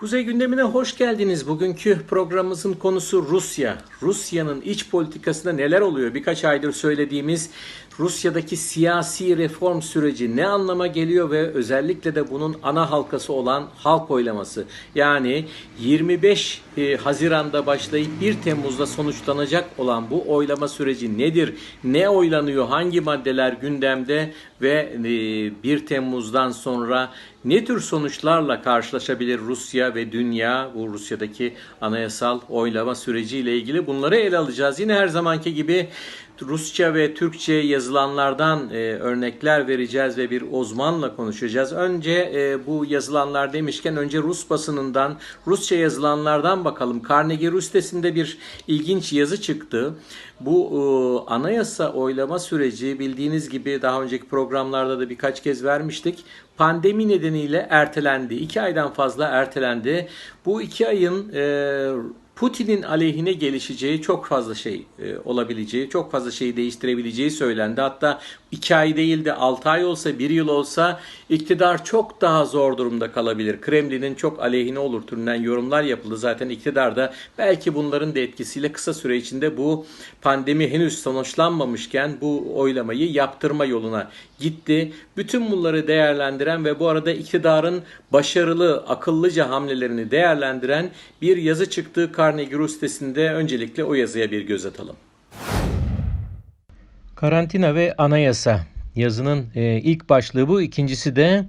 Kuzey gündemine hoş geldiniz. Bugünkü programımızın konusu Rusya. Rusya'nın iç politikasında neler oluyor? Birkaç aydır söylediğimiz Rusya'daki siyasi reform süreci ne anlama geliyor ve özellikle de bunun ana halkası olan halk oylaması. Yani 25 e, Haziran'da başlayıp 1 Temmuz'da sonuçlanacak olan bu oylama süreci nedir? Ne oylanıyor? Hangi maddeler gündemde ve e, 1 Temmuz'dan sonra ne tür sonuçlarla karşılaşabilir Rusya ve dünya bu Rusya'daki anayasal oylama süreciyle ilgili bunları ele alacağız. Yine her zamanki gibi Rusça ve Türkçe yazılanlardan e, örnekler vereceğiz ve bir uzmanla konuşacağız. Önce e, bu yazılanlar demişken önce Rus basınından, Rusça yazılanlardan bakalım. Carnegie Rus bir ilginç yazı çıktı. Bu e, anayasa oylama süreci bildiğiniz gibi daha önceki programlarda da birkaç kez vermiştik. Pandemi nedeniyle ertelendi. İki aydan fazla ertelendi. Bu iki ayın e, Putin'in aleyhine gelişeceği çok fazla şey e, olabileceği, çok fazla şeyi değiştirebileceği söylendi. Hatta 2 ay değil de 6 ay olsa, 1 yıl olsa iktidar çok daha zor durumda kalabilir. Kremlin'in çok aleyhine olur türünden yorumlar yapıldı. Zaten iktidar da belki bunların da etkisiyle kısa süre içinde bu pandemi henüz sonuçlanmamışken bu oylamayı yaptırma yoluna gitti. Bütün bunları değerlendiren ve bu arada iktidarın başarılı, akıllıca hamlelerini değerlendiren bir yazı çıktı Carnegie Rus sitesinde. Öncelikle o yazıya bir göz atalım. Karantina ve anayasa yazının e, ilk başlığı bu. İkincisi de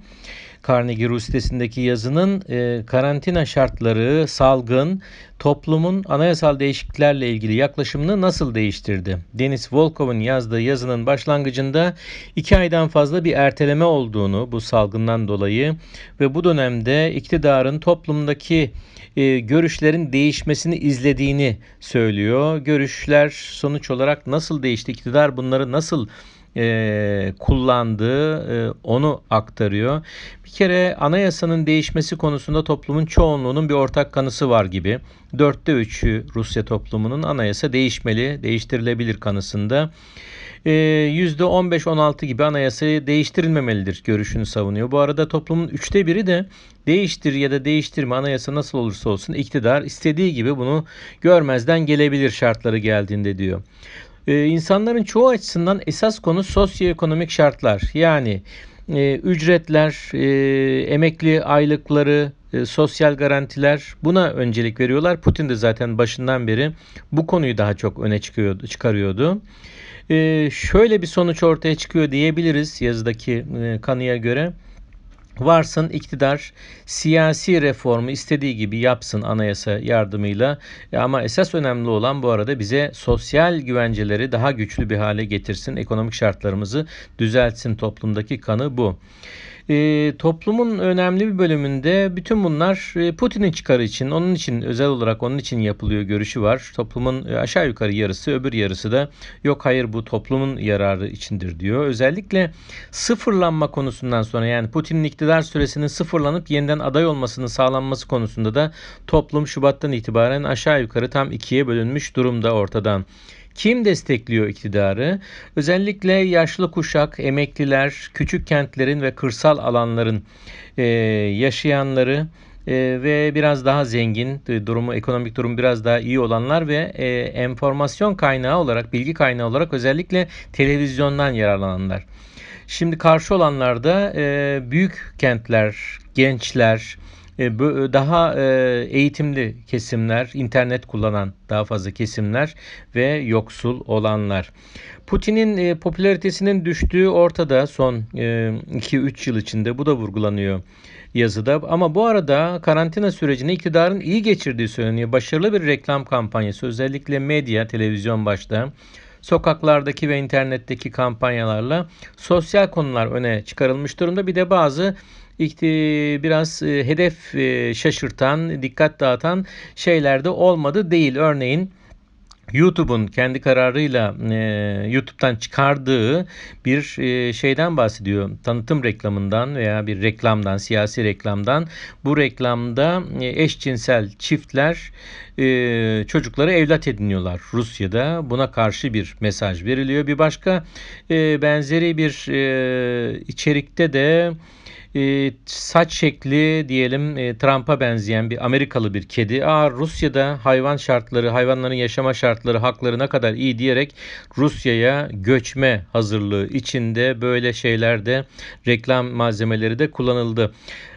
Carnegie sitesindeki yazının e, karantina şartları, salgın, toplumun anayasal değişikliklerle ilgili yaklaşımını nasıl değiştirdi? Denis Volkov'un yazdığı yazının başlangıcında iki aydan fazla bir erteleme olduğunu bu salgından dolayı ve bu dönemde iktidarın toplumdaki e, görüşlerin değişmesini izlediğini söylüyor. Görüşler sonuç olarak nasıl değişti? İktidar bunları nasıl e, kullandığı e, onu aktarıyor. Bir kere anayasanın değişmesi konusunda toplumun çoğunluğunun bir ortak kanısı var gibi. Dörtte üçü Rusya toplumunun anayasa değişmeli, değiştirilebilir kanısında. %15-16 gibi anayasayı değiştirilmemelidir görüşünü savunuyor. Bu arada toplumun üçte biri de değiştir ya da değiştirme anayasa nasıl olursa olsun iktidar istediği gibi bunu görmezden gelebilir şartları geldiğinde diyor. Ee, insanların çoğu açısından esas konu sosyoekonomik şartlar. Yani e, ücretler, e, emekli aylıkları, e, sosyal garantiler buna öncelik veriyorlar. Putin de zaten başından beri bu konuyu daha çok öne çıkıyordu, çıkarıyordu. E, şöyle bir sonuç ortaya çıkıyor diyebiliriz yazıdaki e, kanıya göre. Varsın iktidar siyasi reformu istediği gibi yapsın anayasa yardımıyla. Ama esas önemli olan bu arada bize sosyal güvenceleri daha güçlü bir hale getirsin, ekonomik şartlarımızı düzeltsin. Toplumdaki kanı bu. E, toplumun önemli bir bölümünde bütün bunlar e, Putin'in çıkarı için, onun için özel olarak onun için yapılıyor görüşü var. Toplumun e, aşağı yukarı yarısı, öbür yarısı da yok hayır bu toplumun yararı içindir diyor. Özellikle sıfırlanma konusundan sonra yani Putin'in iktidar süresinin sıfırlanıp yeniden aday olmasının sağlanması konusunda da toplum Şubat'tan itibaren aşağı yukarı tam ikiye bölünmüş durumda ortadan. Kim destekliyor iktidarı? Özellikle yaşlı kuşak, emekliler, küçük kentlerin ve kırsal alanların e, yaşayanları e, ve biraz daha zengin, e, durumu ekonomik durum biraz daha iyi olanlar ve e, enformasyon kaynağı olarak, bilgi kaynağı olarak özellikle televizyondan yararlananlar. Şimdi karşı olanlar da e, büyük kentler, gençler, daha e, eğitimli kesimler, internet kullanan daha fazla kesimler ve yoksul olanlar. Putin'in e, popülaritesinin düştüğü ortada son 2-3 yıl içinde bu da vurgulanıyor yazıda. Ama bu arada karantina sürecini iktidarın iyi geçirdiği söyleniyor. Başarılı bir reklam kampanyası özellikle medya, televizyon başta sokaklardaki ve internetteki kampanyalarla sosyal konular öne çıkarılmış durumda. Bir de bazı biraz e, hedef e, şaşırtan, dikkat dağıtan şeyler de olmadı değil. Örneğin YouTube'un kendi kararıyla e, YouTube'dan çıkardığı bir e, şeyden bahsediyor. Tanıtım reklamından veya bir reklamdan, siyasi reklamdan. Bu reklamda e, eşcinsel çiftler e, çocukları evlat ediniyorlar Rusya'da. Buna karşı bir mesaj veriliyor. Bir başka e, benzeri bir e, içerikte de e, saç şekli diyelim e, Trump'a benzeyen bir Amerikalı bir kedi. Aa Rusya'da hayvan şartları, hayvanların yaşama şartları, hakları ne kadar iyi diyerek Rusya'ya göçme hazırlığı içinde böyle şeylerde reklam malzemeleri de kullanıldı.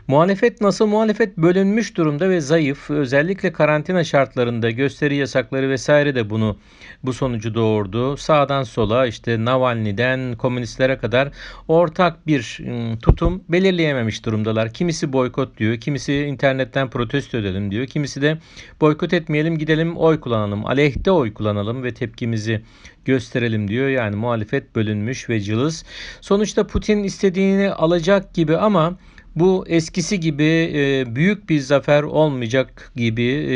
Muhalefet nasıl? Muhalefet bölünmüş durumda ve zayıf. Özellikle karantina şartlarında gösteri yasakları vesaire de bunu bu sonucu doğurdu. Sağdan sola işte Navalny'den komünistlere kadar ortak bir ım, tutum belirleyememiş durumdalar. Kimisi boykot diyor, kimisi internetten protesto edelim diyor. Kimisi de boykot etmeyelim gidelim oy kullanalım, aleyhte oy kullanalım ve tepkimizi gösterelim diyor. Yani muhalefet bölünmüş ve cılız. Sonuçta Putin istediğini alacak gibi ama bu eskisi gibi e, büyük bir zafer olmayacak gibi e,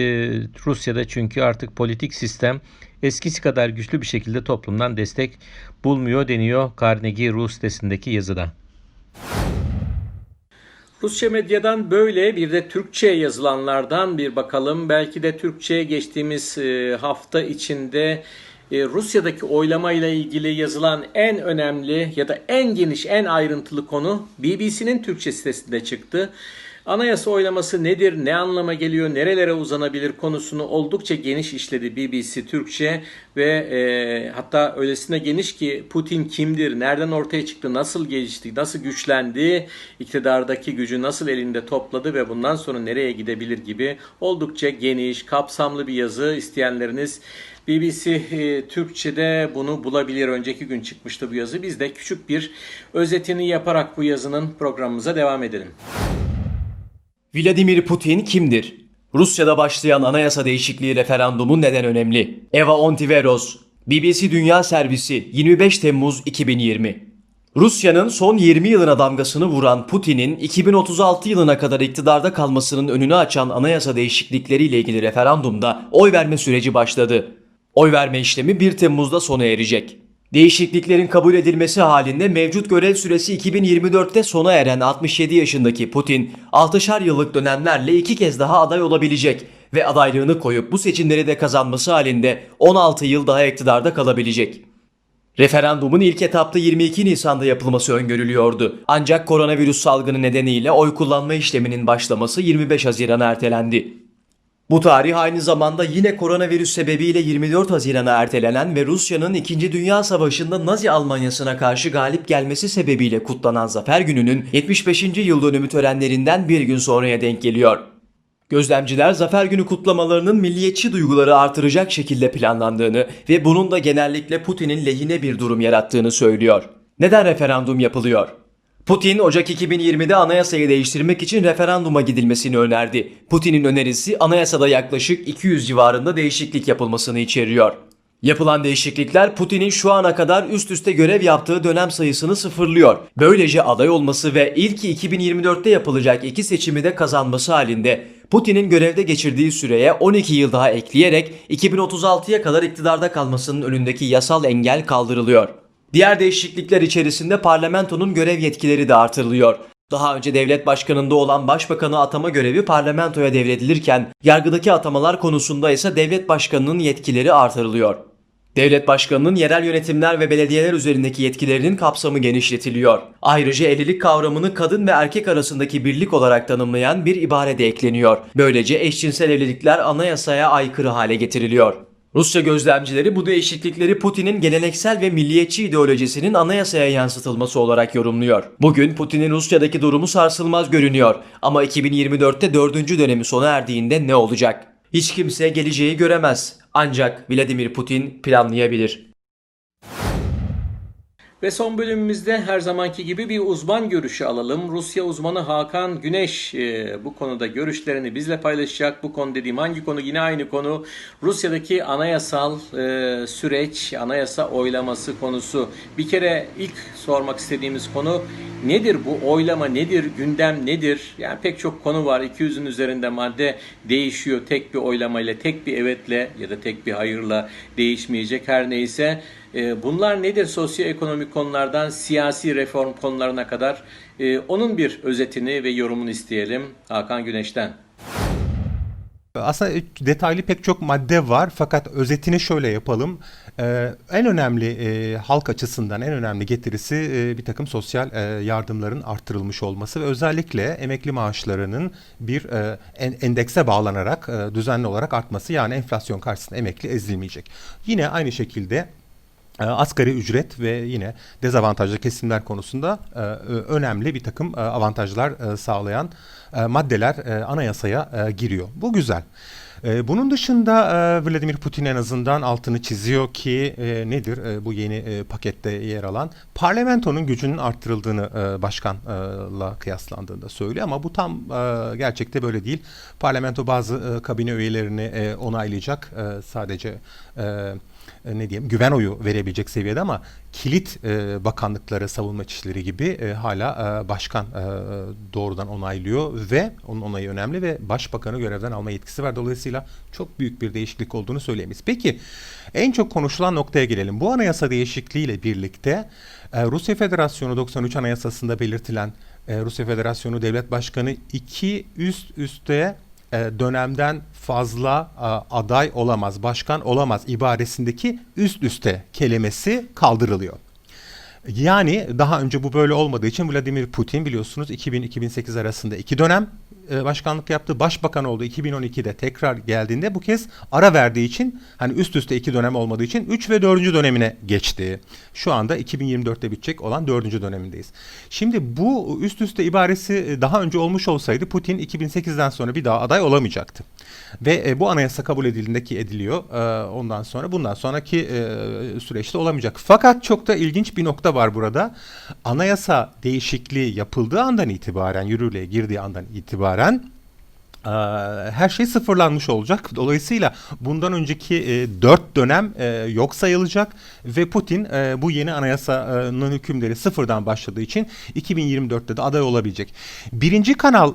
Rusya'da çünkü artık politik sistem eskisi kadar güçlü bir şekilde toplumdan destek bulmuyor deniyor Carnegie Rus sitesindeki yazıda. Rusça medyadan böyle bir de Türkçe yazılanlardan bir bakalım. Belki de Türkçe'ye geçtiğimiz e, hafta içinde e, Rusya'daki oylama ile ilgili yazılan en önemli ya da en geniş, en ayrıntılı konu BBC'nin Türkçe sitesinde çıktı. Anayasa oylaması nedir, ne anlama geliyor, nerelere uzanabilir konusunu oldukça geniş işledi BBC Türkçe ve e, hatta öylesine geniş ki Putin kimdir, nereden ortaya çıktı, nasıl gelişti, nasıl güçlendi, iktidardaki gücü nasıl elinde topladı ve bundan sonra nereye gidebilir gibi oldukça geniş, kapsamlı bir yazı isteyenleriniz BBC e, Türkçe'de bunu bulabilir. Önceki gün çıkmıştı bu yazı. Biz de küçük bir özetini yaparak bu yazının programımıza devam edelim. Vladimir Putin kimdir? Rusya'da başlayan anayasa değişikliği referandumu neden önemli? Eva Ontiveros, BBC Dünya Servisi 25 Temmuz 2020 Rusya'nın son 20 yılına damgasını vuran Putin'in 2036 yılına kadar iktidarda kalmasının önünü açan anayasa değişiklikleriyle ilgili referandumda oy verme süreci başladı. Oy verme işlemi 1 Temmuz'da sona erecek. Değişikliklerin kabul edilmesi halinde mevcut görev süresi 2024'te sona eren 67 yaşındaki Putin, 6'şar yıllık dönemlerle iki kez daha aday olabilecek ve adaylığını koyup bu seçimleri de kazanması halinde 16 yıl daha iktidarda kalabilecek. Referandumun ilk etapta 22 Nisan'da yapılması öngörülüyordu. Ancak koronavirüs salgını nedeniyle oy kullanma işleminin başlaması 25 Haziran'a ertelendi. Bu tarih aynı zamanda yine koronavirüs sebebiyle 24 Haziran'a ertelenen ve Rusya'nın 2. Dünya Savaşı'nda Nazi Almanyası'na karşı galip gelmesi sebebiyle kutlanan Zafer Günü'nün 75. yıl dönümü törenlerinden bir gün sonraya denk geliyor. Gözlemciler Zafer Günü kutlamalarının milliyetçi duyguları artıracak şekilde planlandığını ve bunun da genellikle Putin'in lehine bir durum yarattığını söylüyor. Neden referandum yapılıyor? Putin Ocak 2020'de anayasayı değiştirmek için referanduma gidilmesini önerdi. Putin'in önerisi anayasada yaklaşık 200 civarında değişiklik yapılmasını içeriyor. Yapılan değişiklikler Putin'in şu ana kadar üst üste görev yaptığı dönem sayısını sıfırlıyor. Böylece aday olması ve ilki 2024'te yapılacak iki seçimi de kazanması halinde Putin'in görevde geçirdiği süreye 12 yıl daha ekleyerek 2036'ya kadar iktidarda kalmasının önündeki yasal engel kaldırılıyor. Diğer değişiklikler içerisinde parlamentonun görev yetkileri de artırılıyor. Daha önce devlet başkanında olan başbakanı atama görevi parlamentoya devredilirken yargıdaki atamalar konusunda ise devlet başkanının yetkileri artırılıyor. Devlet başkanının yerel yönetimler ve belediyeler üzerindeki yetkilerinin kapsamı genişletiliyor. Ayrıca evlilik kavramını kadın ve erkek arasındaki birlik olarak tanımlayan bir ibare de ekleniyor. Böylece eşcinsel evlilikler anayasaya aykırı hale getiriliyor. Rusya gözlemcileri bu değişiklikleri Putin'in geleneksel ve milliyetçi ideolojisinin anayasaya yansıtılması olarak yorumluyor. Bugün Putin'in Rusya'daki durumu sarsılmaz görünüyor ama 2024'te dördüncü dönemi sona erdiğinde ne olacak? Hiç kimse geleceği göremez. Ancak Vladimir Putin planlayabilir. Ve son bölümümüzde her zamanki gibi bir uzman görüşü alalım. Rusya uzmanı Hakan Güneş e, bu konuda görüşlerini bizle paylaşacak. Bu konu dediğim hangi konu? Yine aynı konu. Rusya'daki anayasal e, süreç, anayasa oylaması konusu. Bir kere ilk sormak istediğimiz konu nedir bu oylama nedir, gündem nedir? Yani pek çok konu var. 200'ün üzerinde madde değişiyor. Tek bir oylamayla, tek bir evetle ya da tek bir hayırla değişmeyecek her neyse. E, Bunlar nedir sosyoekonomik konulardan siyasi reform konularına kadar? E, Onun bir özetini ve yorumunu isteyelim Hakan Güneş'ten. Aslında detaylı pek çok madde var fakat özetini şöyle yapalım. Ee, en önemli e, halk açısından en önemli getirisi e, bir takım sosyal e, yardımların arttırılmış olması ve özellikle emekli maaşlarının bir e, en- endekse bağlanarak e, düzenli olarak artması yani enflasyon karşısında emekli ezilmeyecek. Yine aynı şekilde asgari ücret ve yine dezavantajlı kesimler konusunda e, önemli bir takım e, avantajlar e, sağlayan maddeler anayasaya giriyor. Bu güzel. Bunun dışında Vladimir Putin en azından altını çiziyor ki nedir bu yeni pakette yer alan parlamentonun gücünün arttırıldığını başkanla kıyaslandığında söylüyor ama bu tam gerçekte böyle değil. Parlamento bazı kabine üyelerini onaylayacak sadece e, ne diyeyim güven oyu verebilecek seviyede ama kilit e, bakanlıkları, savunma işleri gibi e, hala e, başkan e, doğrudan onaylıyor ve onun onayı önemli ve başbakanı görevden alma yetkisi var. Dolayısıyla çok büyük bir değişiklik olduğunu söyleyemeyiz. Peki en çok konuşulan noktaya gelelim. Bu anayasa değişikliğiyle birlikte e, Rusya Federasyonu 93 Anayasası'nda belirtilen e, Rusya Federasyonu Devlet Başkanı iki üst üste dönemden fazla a, aday olamaz, başkan olamaz ibaresindeki üst üste kelimesi kaldırılıyor. Yani daha önce bu böyle olmadığı için Vladimir Putin biliyorsunuz 2000-2008 arasında iki dönem e, başkanlık yaptı. Başbakan oldu 2012'de tekrar geldiğinde bu kez ara verdiği için hani üst üste iki dönem olmadığı için 3 ve 4. dönemine geçti. Şu anda 2024'te bitecek olan 4. dönemindeyiz. Şimdi bu üst üste ibaresi e, daha önce olmuş olsaydı Putin 2008'den sonra bir daha aday olamayacaktı. Ve e, bu anayasa kabul edildiğinde ki ediliyor e, ondan sonra bundan sonraki e, süreçte olamayacak. Fakat çok da ilginç bir nokta var burada. Anayasa değişikliği yapıldığı andan itibaren yürürlüğe girdiği andan itibaren her şey sıfırlanmış olacak. Dolayısıyla bundan önceki e, 4 dönem e, yok sayılacak ve Putin e, bu yeni anayasanın hükümleri sıfırdan başladığı için 2024'te de aday olabilecek. Birinci kanal,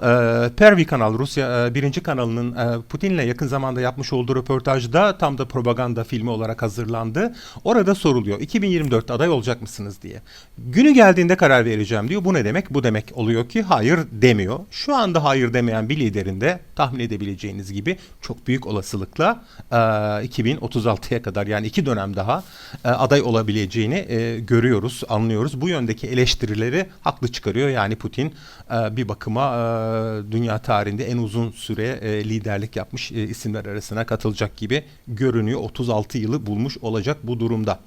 Pervi kanal, Rusya birinci kanalının Putin'le yakın zamanda yapmış olduğu röportajda tam da propaganda filmi olarak hazırlandı. Orada soruluyor 2024'te aday olacak mısınız diye. Günü geldiğinde karar vereceğim diyor. Bu ne demek? Bu demek oluyor ki hayır demiyor. Şu anda hayır demeyen bir liderin tahmin edebileceğiniz gibi çok büyük olasılıkla e, 2036'ya kadar yani iki dönem daha e, aday olabileceğini e, görüyoruz, anlıyoruz. Bu yöndeki eleştirileri haklı çıkarıyor. Yani Putin e, bir bakıma e, dünya tarihinde en uzun süre e, liderlik yapmış e, isimler arasına katılacak gibi görünüyor. 36 yılı bulmuş olacak bu durumda.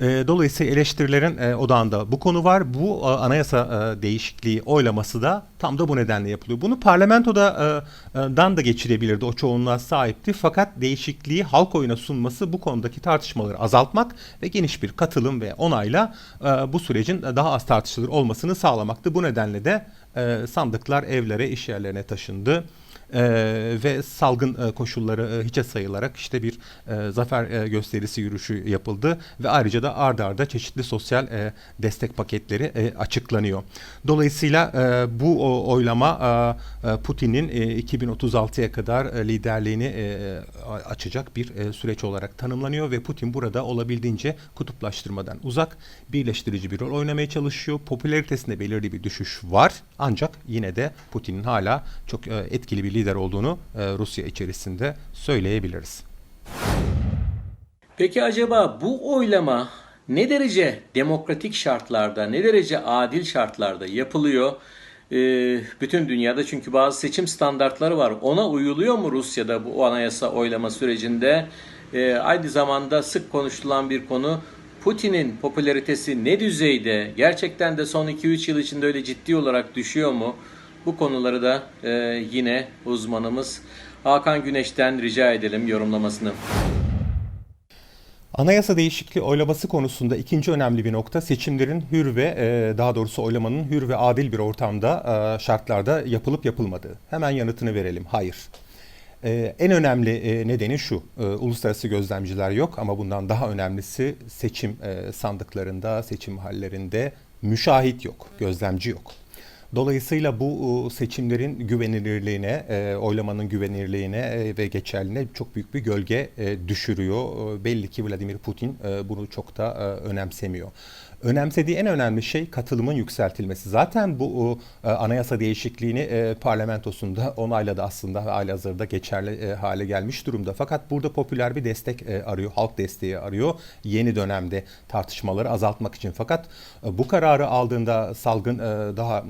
E, Dolayısıyla eleştirilerin e, odağında bu konu var. Bu e, anayasa e, değişikliği oylaması da tam da bu nedenle yapılıyor. Bunu parlamentoda e, e, dan da geçirebilirdi. O çoğunluğa sahipti. Fakat değişikliği halk oyuna sunması bu konudaki tartışmaları azaltmak ve geniş bir katılım ve onayla e, bu sürecin daha az tartışılır olmasını sağlamaktı. Bu nedenle de e, sandıklar evlere, iş yerlerine taşındı. Ee, ve salgın e, koşulları e, hiçe sayılarak işte bir e, zafer e, gösterisi yürüyüşü yapıldı ve ayrıca da ard arda çeşitli sosyal e, destek paketleri e, açıklanıyor. Dolayısıyla e, bu o, oylama e, e, Putin'in e, 2036'ya kadar e, liderliğini e, açacak bir e, süreç olarak tanımlanıyor ve Putin burada olabildiğince kutuplaştırmadan uzak birleştirici bir rol oynamaya çalışıyor. Popülaritesinde belirli bir düşüş var ancak yine de Putin'in hala çok e, etkili bir lider olduğunu e, Rusya içerisinde söyleyebiliriz. Peki acaba bu oylama ne derece demokratik şartlarda, ne derece adil şartlarda yapılıyor? Ee, bütün dünyada çünkü bazı seçim standartları var. Ona uyuluyor mu Rusya'da bu anayasa oylama sürecinde? Aynı zamanda sık konuşulan bir konu Putin'in popülaritesi ne düzeyde? Gerçekten de son 2-3 yıl içinde öyle ciddi olarak düşüyor mu? Bu konuları da e, yine uzmanımız Hakan Güneş'ten rica edelim yorumlamasını. Anayasa değişikliği oylaması konusunda ikinci önemli bir nokta seçimlerin hür ve e, daha doğrusu oylamanın hür ve adil bir ortamda e, şartlarda yapılıp yapılmadığı. Hemen yanıtını verelim. Hayır. E, en önemli e, nedeni şu. e, uluslararası gözlemciler yok ama bundan daha önemlisi seçim e, sandıklarında, seçim hallerinde müşahit yok, gözlemci yok. Dolayısıyla bu seçimlerin güvenilirliğine, e, oylamanın güvenilirliğine e, ve geçerliliğine çok büyük bir gölge e, düşürüyor. Belli ki Vladimir Putin bunu çok da önemsemiyor. Önemsediği en önemli şey katılımın yükseltilmesi. Zaten bu e, anayasa değişikliğini e, parlamentosunda onayladı aslında halihazırda geçerli e, hale gelmiş durumda. Fakat burada popüler bir destek e, arıyor, halk desteği arıyor yeni dönemde tartışmaları azaltmak için. Fakat e, bu kararı aldığında salgın e, daha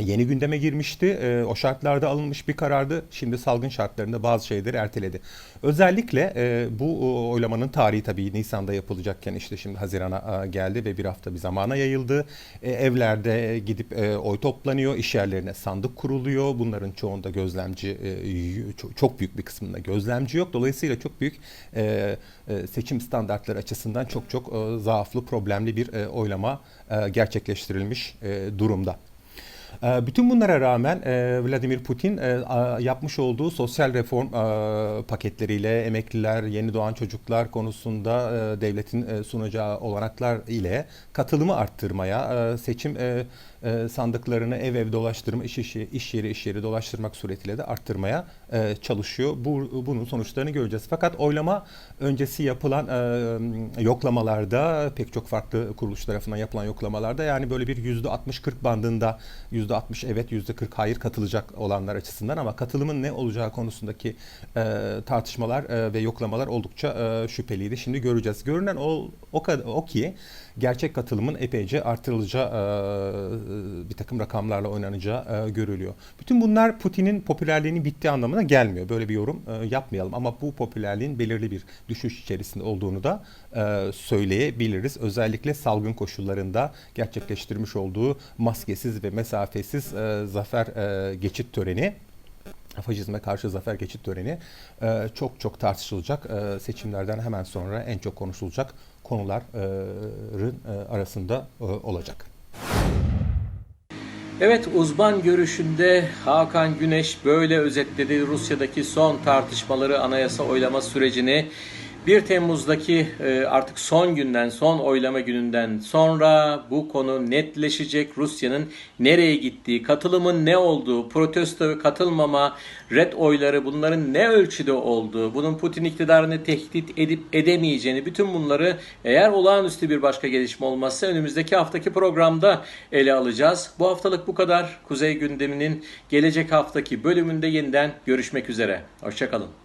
yeni gündeme girmişti. E, o şartlarda alınmış bir karardı. Şimdi salgın şartlarında bazı şeyleri erteledi. Özellikle e, bu oylamanın tarihi tabii Nisan'da yapılacakken işte şimdi Haziran'a e, geldi ve bir hafta bir zamana yayıldı. E, evlerde gidip e, oy toplanıyor, iş yerlerine sandık kuruluyor. Bunların çoğunda gözlemci, e, çok büyük bir kısmında gözlemci yok. Dolayısıyla çok büyük e, e, seçim standartları açısından çok çok e, zaaflı, problemli bir e, oylama e, gerçekleştirilmiş e, durumda. E, Bütün bunlara rağmen e, Vladimir Putin e, yapmış olduğu sosyal reform e, paketleriyle emekliler, yeni doğan çocuklar konusunda devletin sunacağı olanaklar ile katılımı arttırmaya, seçim e, sandıklarını ev ev dolaştırma, iş, iş, iş yeri iş yeri dolaştırmak suretiyle de arttırmaya e, çalışıyor. Bu, bunun sonuçlarını göreceğiz. Fakat oylama öncesi yapılan e, yoklamalarda pek çok farklı kuruluş tarafından yapılan yoklamalarda yani böyle bir yüzde 60-40 bandında yüzde 60 evet yüzde 40 hayır katılacak olanlar açısından ama katılımın ne olacağı konusundaki e, tartışmalar e, ve yoklamalar oldukça e, şüpheliydi. Şimdi göreceğiz. Görünen o o, o ki gerçek katılımın epeyce artırılacağı e, bir takım rakamlarla oynanacağı e, görülüyor. Bütün bunlar Putin'in popülerliğinin bittiği anlamına gelmiyor. Böyle bir yorum e, yapmayalım ama bu popülerliğin belirli bir düşüş içerisinde olduğunu da e, söyleyebiliriz. Özellikle salgın koşullarında gerçekleştirmiş olduğu maskesiz ve mesafesiz e, zafer e, geçit töreni faşizme karşı zafer geçit töreni e, çok çok tartışılacak. E, seçimlerden hemen sonra en çok konuşulacak konuların e, arasında e, olacak. Evet uzman görüşünde Hakan Güneş böyle özetledi Rusya'daki son tartışmaları anayasa oylama sürecini. 1 Temmuz'daki e, artık son günden, son oylama gününden sonra bu konu netleşecek. Rusya'nın nereye gittiği, katılımın ne olduğu, protesto ve katılmama, red oyları bunların ne ölçüde olduğu, bunun Putin iktidarını tehdit edip edemeyeceğini, bütün bunları eğer olağanüstü bir başka gelişme olmazsa önümüzdeki haftaki programda ele alacağız. Bu haftalık bu kadar. Kuzey gündeminin gelecek haftaki bölümünde yeniden görüşmek üzere. Hoşçakalın.